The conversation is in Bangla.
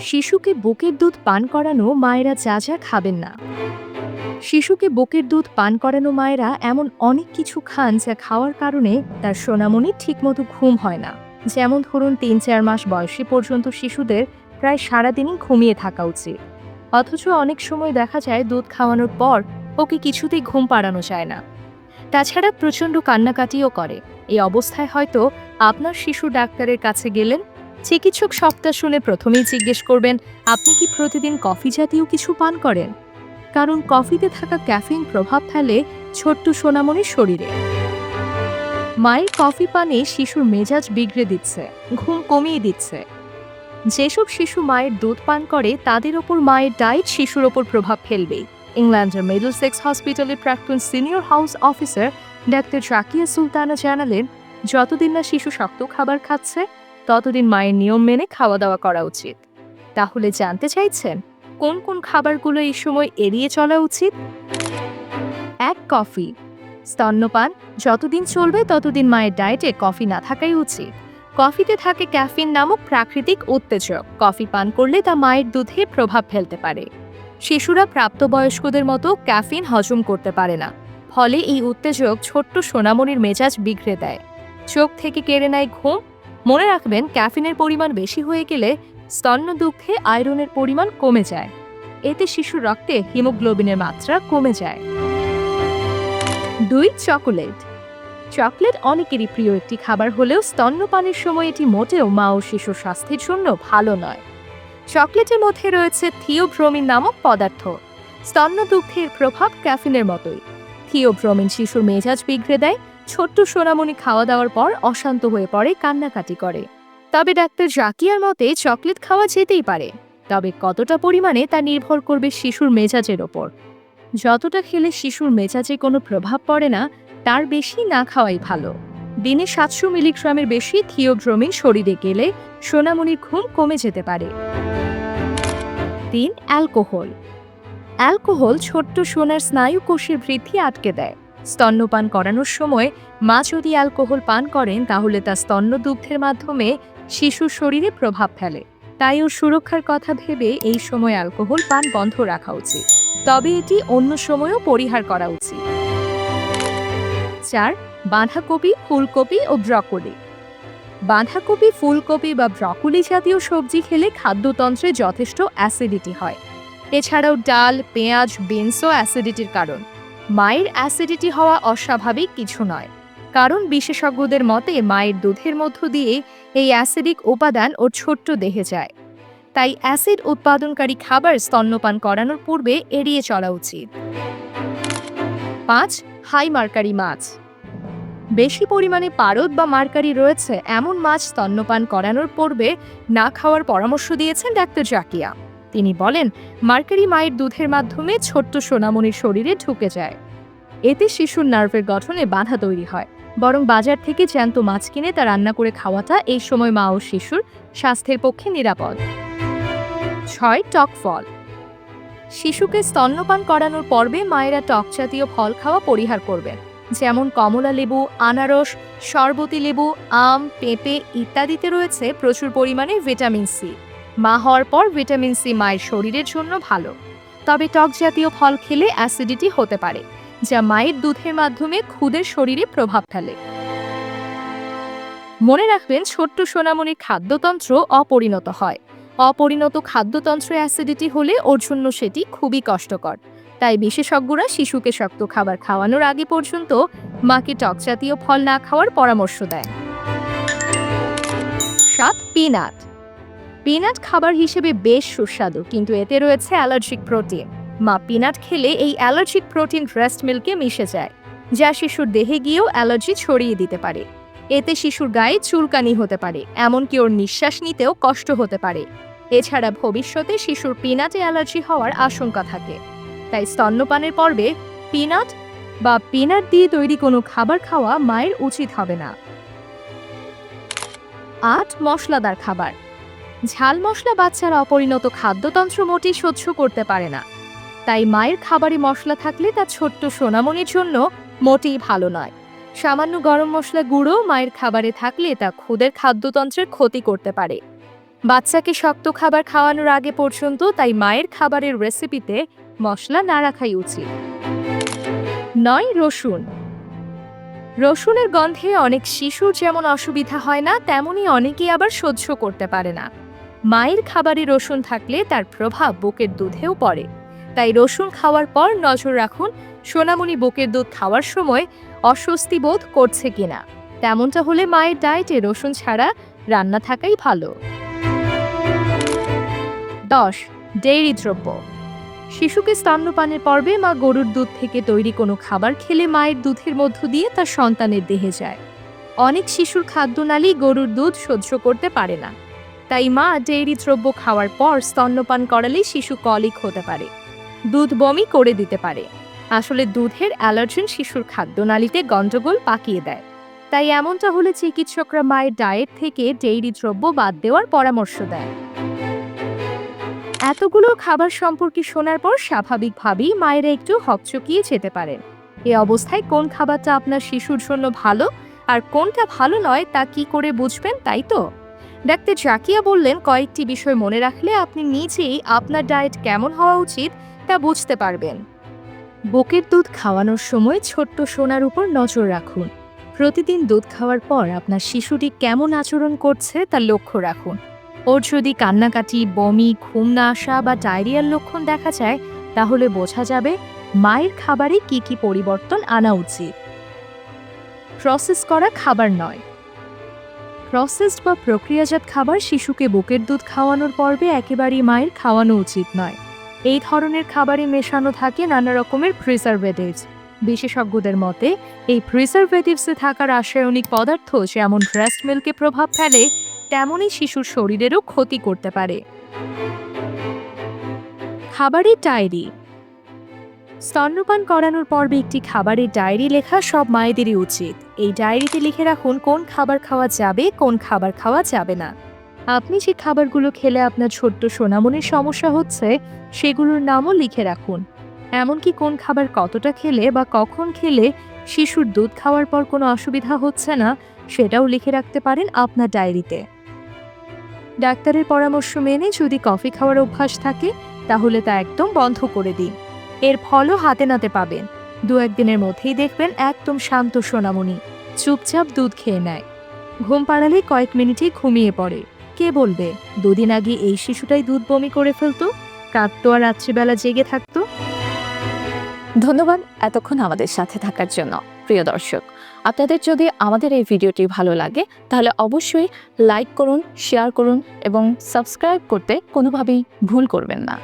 শিশুকে বুকের দুধ পান করানো মায়েরা যা যা খাবেন না। শিশুকে বুকের দুধ পান করানো মায়েরা এমন অনেক কিছু খান যা খাওয়ার কারণে তার সোনামণি ঠিকমতো ঘুম হয় না। যেমন ধরুন, তিন চার মাস বয়সী পর্যন্ত শিশুদের প্রায় সারাদিনই ঘুমিয়ে থাকা উচিত। অথচ অনেক সময় দেখা যায় দুধ খাওয়ানোর পর ওকে কিছুতেই ঘুম পাড়ানো যায় না। তাছাড়া প্রচণ্ড কান্নাকাটিও করে। এই অবস্থায় হয়তো আপনার শিশু ডাক্তারের কাছে গেলেন চিকিৎসক সবটা শুনে প্রথমেই জিজ্ঞেস করবেন, আপনি কি প্রতিদিন কফি জাতীয় কিছু পান করেন? কারণ কফিতে থাকা ক্যাফিন প্রভাব ফেলে ছোট্ট সোনামণির শরীরে। মায়ের কফি পানে শিশুর মেজাজ বিগড়ে দিচ্ছে, ঘুম কমিয়ে দিচ্ছে। যেসব শিশু মায়ের দুধ পান করে, তাদের ওপর মায়ের ডায়েট শিশুর ওপর প্রভাব ফেলবেই। ইংল্যান্ডের মিডল সেক্স হসপিটালের প্রাক্তন senior house officer doctor Zakia Sultana জানালেন, যতদিন না শিশু শক্ত খাবার খাচ্ছে ততদিন মায়ের নিয়ম মেনে খাওয়া দাওয়া করা উচিত। তাহলে জানতে চাইছেন, কোন কোন খাবারগুলো এই সময় এড়িয়ে চলা উচিত? এক, কফি। স্তন্যপান, যতদিন চলবে ততদিন মায়ের ডায়েটে কফি না থাকাই উচিত। কফিতে থাকে ক্যাফিন নামক প্রাকৃতিক উত্তেজক। কফি পান করলে তা মায়ের দুধে প্রভাব ফেলতে পারে। শিশুরা প্রাপ্তবয়স্কদের মতো ক্যাফিন হজম করতে পারে না। ফলে এই উত্তেজক ছোট্ট সোনামণির মেজাজ বিগড়ে দেয়। চোখ থেকে কেড়ে নেয় ঘুম মনে রাখবেন, ক্যাফিনের পরিমাণ বেশি হয়ে গেলে স্তন্য দুগ্ধে আয়রনের পরিমাণ কমে যায়। এতে শিশুর রক্তে হিমোগ্লোবিনের মাত্রা কমে যায়। দুই, চকোলেট। চকলেট অনেকেরই প্রিয় একটি খাবার হলেও স্তন্যপানের সময় এটি মোটেও মা ও শিশুর স্বাস্থ্যের জন্য ভালো নয়। চকলেটের মধ্যে রয়েছে থিওব্রোমিন নামক পদার্থ। স্তন্য দুগ্ধের প্রভাব ক্যাফিনের মতোই। থিওব্রোমিন শিশুর মেজাজ বিগড়ে দেয় ছোট্ট সোনামণি খাওয়া দাওয়ার পর অশান্ত হয়ে পড়ে, কান্নাকাটি করে। তবে ডাক্তার জাকিয়ার মতে চকলেট খাওয়া যেতেই পারে, তবে কতটা পরিমাণে তা নির্ভর করবে শিশুর মেজাজের ওপর। যতটা খেলে শিশুর মেজাজে কোনো প্রভাব পড়ে না, তার বেশি না খাওয়াই ভালো। দিনে সাতশো মিলিগ্রামের বেশি থিওড্রোমিন শরীরে গেলে সোনামণির ঘুম কমে যেতে পারে। তিন, অ্যালকোহল। অ্যালকোহল ছোট্ট সোনার স্নায়ু কোষের বৃদ্ধি আটকে দেয়। স্তন্যপান করানোর সময় মা যদি অ্যালকোহল পান করেন, তাহলে তা স্তন্য দুগ্ধের মাধ্যমে শিশুর শরীরে প্রভাব ফেলে। তাই ওর সুরক্ষার কথা ভেবে এই সময় অ্যালকোহল পান বন্ধ রাখা উচিত। তবে এটি অন্য সময়ও পরিহার করা উচিত। চার, বাঁধাকপি, ফুলকপি ও ব্রকলি। বাঁধাকপি, ফুলকপি বা ব্রকলি জাতীয় সবজি খেলে খাদ্যতন্ত্রে যথেষ্ট অ্যাসিডিটি হয়। এছাড়াও ডাল, পেঁয়াজ, বিনসও অ্যাসিডিটির কারণ। মায়ের অ্যাসিডিটি হওয়া অস্বাভাবিক কিছু নয়। কারণ বিশেষজ্ঞদের মতে মায়ের দুধের মধ্য দিয়ে এই অ্যাসিডিক উপাদান ওর ছোট্ট দেহে যায়। তাই অ্যাসিড উৎপাদনকারী খাবার স্তন্যপান করানোর পূর্বে এড়িয়ে চলা উচিত। পাঁচ হাই মার্কারি মাছ। বেশি পরিমাণে পারদ বা মার্কারি রয়েছে, এমন মাছ স্তন্যপান করানোর পূর্বে না খাওয়ার পরামর্শ দিয়েছেন ডাক্তার জাকিয়া। তিনি বলেন, মার্কারি মায়ের দুধের মাধ্যমে ছোট্ট সোনামণির শরীরে ঢুকে যায়। এতে শিশুর নার্ভের গঠনে বাধা তৈরি হয়। বরং বাজার থেকে জ্যান্ত মাছ কিনে তা রান্না করে খাওয়াটা এই সময় মা ও শিশুর স্বাস্থ্যের পক্ষে নিরাপদ। ছয়, টক ফল। শিশুকে স্তন্যপান করানোর পর্বে মায়েরা টক জাতীয় ফল খাওয়া পরিহার করবেন। যেমন কমলা লেবু, আনারস, শরবতী লেবু, আম, পেঁপে ইত্যাদিতে রয়েছে প্রচুর পরিমাণে ভিটামিন সি। মা হওয়ার পর ভিটামিন সি মায়ের শরীরের জন্য ভালো। তবে টক জাতীয় ফল খেলে অ্যাসিডিটি হতে পারে, যা মায়ের দুধের মাধ্যমে খুদের শরীরে প্রভাব ফেলে। মনে রাখবেন, ছোট্ট সোনামণির খাদ্যতন্ত্র অপরিণত হয়। অপরিণত খাদ্যতন্ত্রে অ্যাসিডিটি হলে ওর জন্য সেটি খুবই কষ্টকর। তাই বিশেষজ্ঞরা শিশুকে শক্ত খাবার খাওয়ানোর আগে পর্যন্ত মাকে টক জাতীয় ফল না খাওয়ার পরামর্শ দেয় সাত, পিনাট। পিনাট খাবার হিসেবে বেশ সুস্বাদু, কিন্তু এতে রয়েছে অ্যালার্জিক প্রোটিন। মা, পিনাট খেলে এই অ্যালার্জিক প্রোটিন ব্রেস্ট মিল্কে মিশে যায়, যা শিশুর দেহে গিয়েও অ্যালার্জি ছড়িয়ে দিতে পারে। এতে শিশুর গায়ে চুলকানি হতে পারে, এমনকি ওর নিঃশ্বাস নিতেও কষ্ট হতে পারে। এছাড়া ভবিষ্যতে শিশুর পিনাটে অ্যালার্জি হওয়ার আশঙ্কা থাকে। তাই স্তন্যপানের পর্বে পিনাট বা পিনাট দিয়ে তৈরি কোনো খাবার খাওয়া মায়ের উচিত হবে না। আট মশলাদার খাবার। ঝাল মশলা বাচ্চার অপরিণত খাদ্যতন্ত্র মোটেই সহ্য করতে পারে না। তাই মায়ের খাবারে মশলা থাকলে তা ছোট্ট সোনামণির জন্য মোটেই ভালো নয়। সামান্য গরম মশলা গুঁড়ো মায়ের খাবারে থাকলে তা খুদের খাদ্যতন্ত্রের ক্ষতি করতে পারে। বাচ্চাকে শক্ত খাবার খাওয়ানোর আগে পর্যন্ত তাই মায়ের খাবারের রেসিপিতে মশলা না রাখাই উচিত। নয়, রসুন। রসুনের গন্ধে অনেক শিশুর যেমন অসুবিধা হয় না, তেমনি অনেকেই আবার সহ্য করতে পারে না। মায়ের খাবারে রসুন থাকলে তার প্রভাব বুকের দুধেও পড়ে। তাই রসুন খাওয়ার পর নজর রাখুন, সোনামণি বুকের দুধ খাওয়ার সময় অস্বস্তি বোধ করছে কিনা। তেমনটা হলে মায়ের ডায়েটে রসুন ছাড়া রান্না থাকাই ভালো। দশ, ডেইরি দ্রব্য। শিশুকে স্তন্যপানের পর্বে মা গরুর দুধ থেকে তৈরি কোনো খাবার খেলে মায়ের দুধের মধ্য দিয়ে তার সন্তানের দেহে যায়। অনেক শিশুর খাদ্যনালী গরুর দুধ সহ্য করতে পারে না। তাই মা ডেইরি দ্রব্য খাওয়ার পর স্তন্যপান করালেই শিশু কলিক হতে পারে। দুধ বমি করে দিতে পারে। আসলে দুধের অ্যালার্জেন শিশুর খাদ্যনালীতে গন্ডগোল পাকিয়ে দেয়। তাই এমনটা হলে চিকিৎসকরা মায়ের ডায়েট থেকে ডেইরি দ্রব্য বাদ দেওয়ার পরামর্শ দেয় এতগুলো খাবার সম্পর্কে শোনার পর স্বাভাবিকভাবেই মায়েরা একটু হকচকিয়ে যেতে পারেন। এ অবস্থায় কোন খাবারটা আপনার শিশুর জন্য ভালো আর কোনটা ভালো নয় তা কি করে বুঝবেন তাই তো? ডাক্তার জাকিয়া বললেন, কয়েকটি বিষয় মনে রাখলে আপনি নিজেই আপনার ডায়েট কেমন হওয়া উচিত তা বুঝতে পারবেন। বুকের দুধ খাওয়ানোর সময় ছোট্ট সোনার উপর নজর রাখুন। প্রতিদিন দুধ খাওয়ার পর আপনার শিশুটি কেমন আচরণ করছে তা লক্ষ্য রাখুন। ওর যদি কান্নাকাটি, বমি ঘুম না আসা বা ডায়রিয়ার লক্ষণ দেখা যায়, তাহলে বোঝা যাবে মায়ের খাবারে কি কি পরিবর্তন আনা উচিত। প্রসেস করা খাবার নয়। প্রসেসড বা প্রক্রিয়াজাত খাবার শিশুকে বুকের দুধ খাওয়ানোর পর্বে একেবারেই মায়ের খাওয়ানো উচিত নয়। এই ধরনের খাবারে মেশানো থাকে নানা রকমের প্রিজারভেটিভস বিশেষজ্ঞদের মতে, এই প্রিজারভেটিভসে থাকা রাসায়নিক পদার্থ, যেমন ব্রেস্ট মিল্কে প্রভাব ফেলে, তেমনই শিশুর শরীরেরও ক্ষতি করতে পারে। খাবারের ডায়েরি স্তন্যপান করানোর পর্বে একটি খাবারের ডায়েরি লেখা সব মায়েদেরই উচিত। এই ডায়েরিতে লিখে রাখুন কোন খাবার খাওয়া যাবে, কোন খাবার খাওয়া যাবে না। আপনি যে খাবারগুলো খেলে আপনার ছোট্ট সোনামনির সমস্যা হচ্ছে, সেগুলোর নামও লিখে রাখুন। এমনকি কোন খাবার কতটা খেলে বা কখন খেলে শিশুর দুধ খাওয়ার পর কোনো অসুবিধা হচ্ছে না, সেটাও লিখে রাখতে পারেন আপনার ডায়েরিতে। ডাক্তারের পরামর্শ মেনে যদি কফি খাওয়ার অভ্যাস থাকে, তাহলে তা একদম বন্ধ করে দিন। এর ফলও হাতে নাতে পাবেন। দু একদিনের মধ্যেই দেখবেন একদম শান্ত সোনামণি চুপচাপ দুধ খেয়ে নেয়। ঘুম পাড়ালে কয়েক মিনিটেই ঘুমিয়ে পড়ে। কে বলবে, দুদিন আগে এই শিশুটাই দুধ বমি করে ফেলতো, কাঁদতো আর রাত্রিবেলা জেগে থাকতো। ধন্যবাদ এতক্ষণ আমাদের সাথে থাকার জন্য, প্রিয় দর্শক। আপনাদের যদি আমাদের এই ভিডিওটি ভালো লাগে, তাহলে অবশ্যই লাইক করুন, শেয়ার করুন এবং সাবস্ক্রাইব করতে কোনোভাবেই ভুল করবেন না।